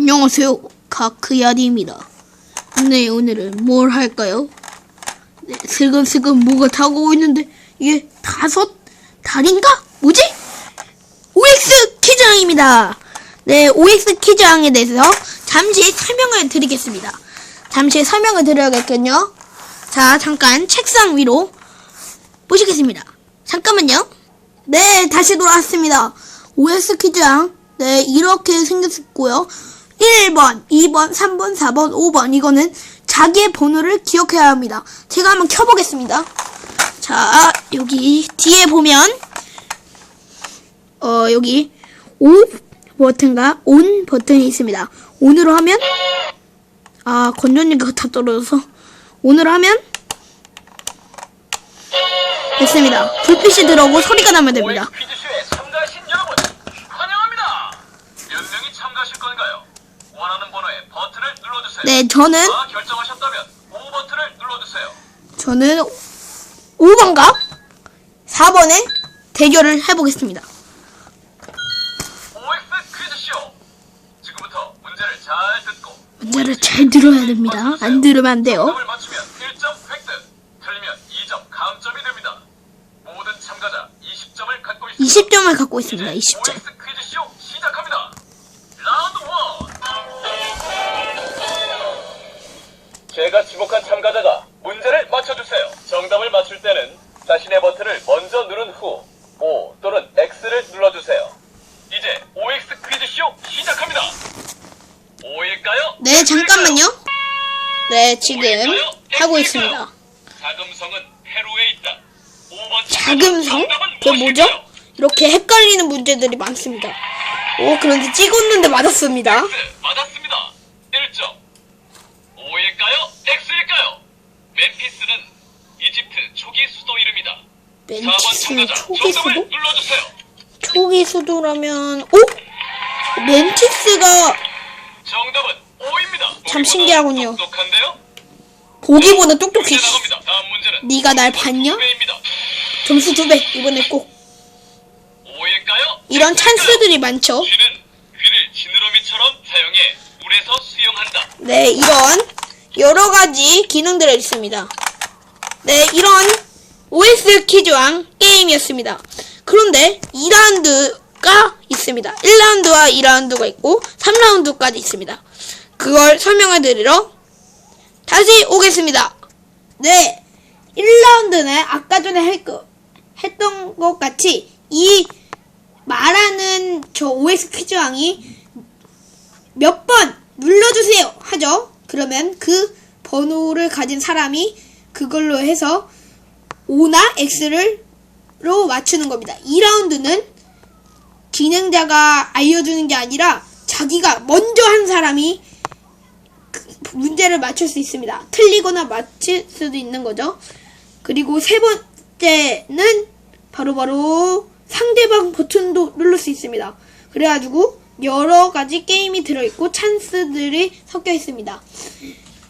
안녕하세요. 가크야디입니다. 네, 오늘은 뭘 할까요? 네, 슬금슬금 뭐가 다가오고 있는데, 이게 다섯 달인가? 뭐지? OX 퀴즈왕입니다. 네, OX 퀴즈왕에 대해서 잠시 설명을 드리겠습니다. 잠시 설명을 드려야겠군요. 자, 잠깐 책상 위로 모시겠습니다. 잠깐만요. 네, 다시 돌아왔습니다. OS 퀴즈왕. 네, 이렇게 생겼고요. 1번, 2번, 3번, 4번, 5번. 이거는 자기의 번호를 기억해야 합니다. 제가 한번 켜보겠습니다. 자, 여기 뒤에 보면, 어, 여기, O 버튼과 ON 버튼이 있습니다. ON으로 하면, 아, 건전지가 다 떨어져서, ON으로 하면, 됐습니다. 불빛이 들어오고 소리가 나면 됩니다. OX 퀴즈쇼에 참가하신 여러분 환영합니다. 몇 명이 참가하실 건가요? 원하는 번호에 버튼을 눌러주세요. 네, 저는, 다 결정하셨다면 5 버튼을 눌러주세요. 저는 5번과 4번의 대결을 해보겠습니다. OX 퀴즈쇼 지금부터 문제를 잘 듣고 문제를 잘 들어야 됩니다. 안 들으면 안 돼요. 정답을 맞추면 1점 획득, 틀리면 2점 감점이 됩니다. 모든 참가자 20점을 갖고 있습니다. 20점을 갖고 있습니다. 이제 20점. OX 때는 자신의 버튼을 먼저 누른 후 O 또는 X를 눌러주세요. 이제 OX 퀴즈쇼 시작합니다. O일까요? 네, 잠깐만요. 네, 지금 하고 있습니다. 자금성은 페루에 있다. 5번 자금성? 그게 뭐죠? 이렇게 헷갈리는 문제들이 많습니다. 오, 그런데 찍었는데 맞았습니다. 맞았습니다. 1점. O일까요? X일까요? 초기 수도 이름이다. 4번 멘티스 참가자 초기 정답을 수도? 눌러주세요. 초기 수도라면, 오? 멘티스가 정답은 O입니다. 참 신기하군요. 똑똑한데요? 보기보다 똑똑해. 문제 나갑니다. 다음 문제는 네가 날 봤냐? 입니다. 점수 두 배. 이번에 꼭. O일까요? 이런 X일까요? 찬스들이 많죠. 쥐는 귀를 지느러미처럼 사용해 물에서 수영한다. 네, 이런 여러 가지 기능들이 있습니다. 네, 이런 OS 퀴즈왕 게임이었습니다. 그런데 2라운드가 있습니다. 1라운드와 2라운드가 있고 3라운드까지 있습니다. 그걸 설명을 드리러 다시 오겠습니다. 네, 1라운드는 아까 전에 할 거, 했던 것 같이 이 말하는 저 OS 퀴즈왕이 몇 번 눌러주세요 하죠. 그러면 그 번호를 가진 사람이 그걸로 해서 5나 X를 로 맞추는 겁니다. 2라운드는 진행자가 알려주는 게 아니라 자기가 먼저 한 사람이 그 문제를 맞출 수 있습니다. 틀리거나 맞힐 수도 있는 거죠. 그리고 세 번째는 바로바로 상대방 버튼도 누를 수 있습니다. 그래가지고 여러 가지 게임이 들어있고 찬스들이 섞여 있습니다.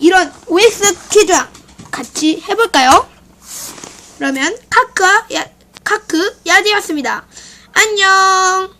이런 OX 퀴즈왕 같이 해볼까요? 그러면 카크와 야, 카크 야디였습니다. 안녕!